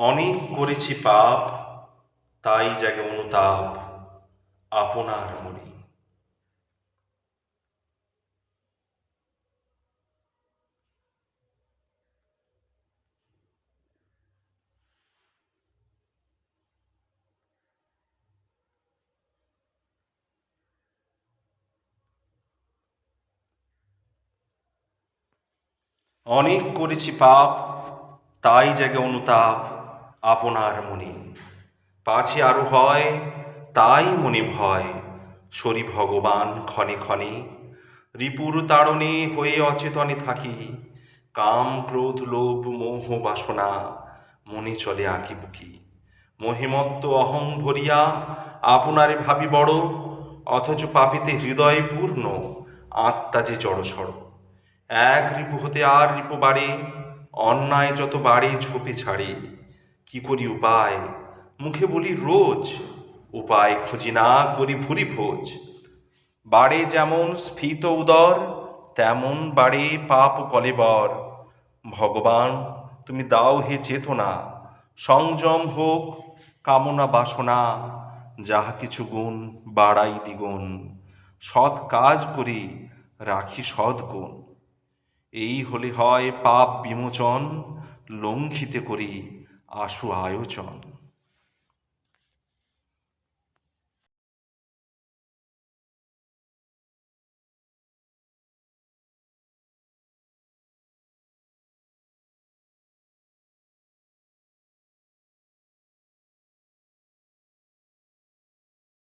অনেক করেছি পাপ তাই জাগে অনুতাপ আপনার মনে। অনেক করেছি পাপ তাই জাগে অনুতাপ আপনার মনে। পাছে আরও হয়, তাই মনে ভয়। সরি ভগবান ক্ষণে ক্ষণে রিপুর তাড়নে হয়ে অচেতনে থাকি। কাম, ক্রোধ, লোভ, মোহ, বাসনা মনে চলে আঁকি বুকি। মহিমত্ব, অহং ভরিয়া আপনারে ভাবি বড়, অথচ পাপিতে হৃদয় পূর্ণ আত্মা যে জড়সড় এক রিপু হতে আর রিপু বাড়ে, অন্যায় যত বাড়ে ঝোপে ছাড়ে। কি করি উপায়? মুখে বলি রোজ। উপায় খুঁজি না করি ভুরি ভোজ। বাড়ে যেমন স্ফীত উদর, তেমন বাড়ে পাপ কলেবর। ভগবান, তুমি দাও হে চেতনা। সংযম হোক কামনা বাসনা, যাহা কিছু গুণ বাড়াই দ্বিগুণ। সৎ কাজ করি, রাখি সদ্গুণ এই হলে হয় পাপ বিমোচন, লঙ্ঘিতে করি। 阿叔还有叫。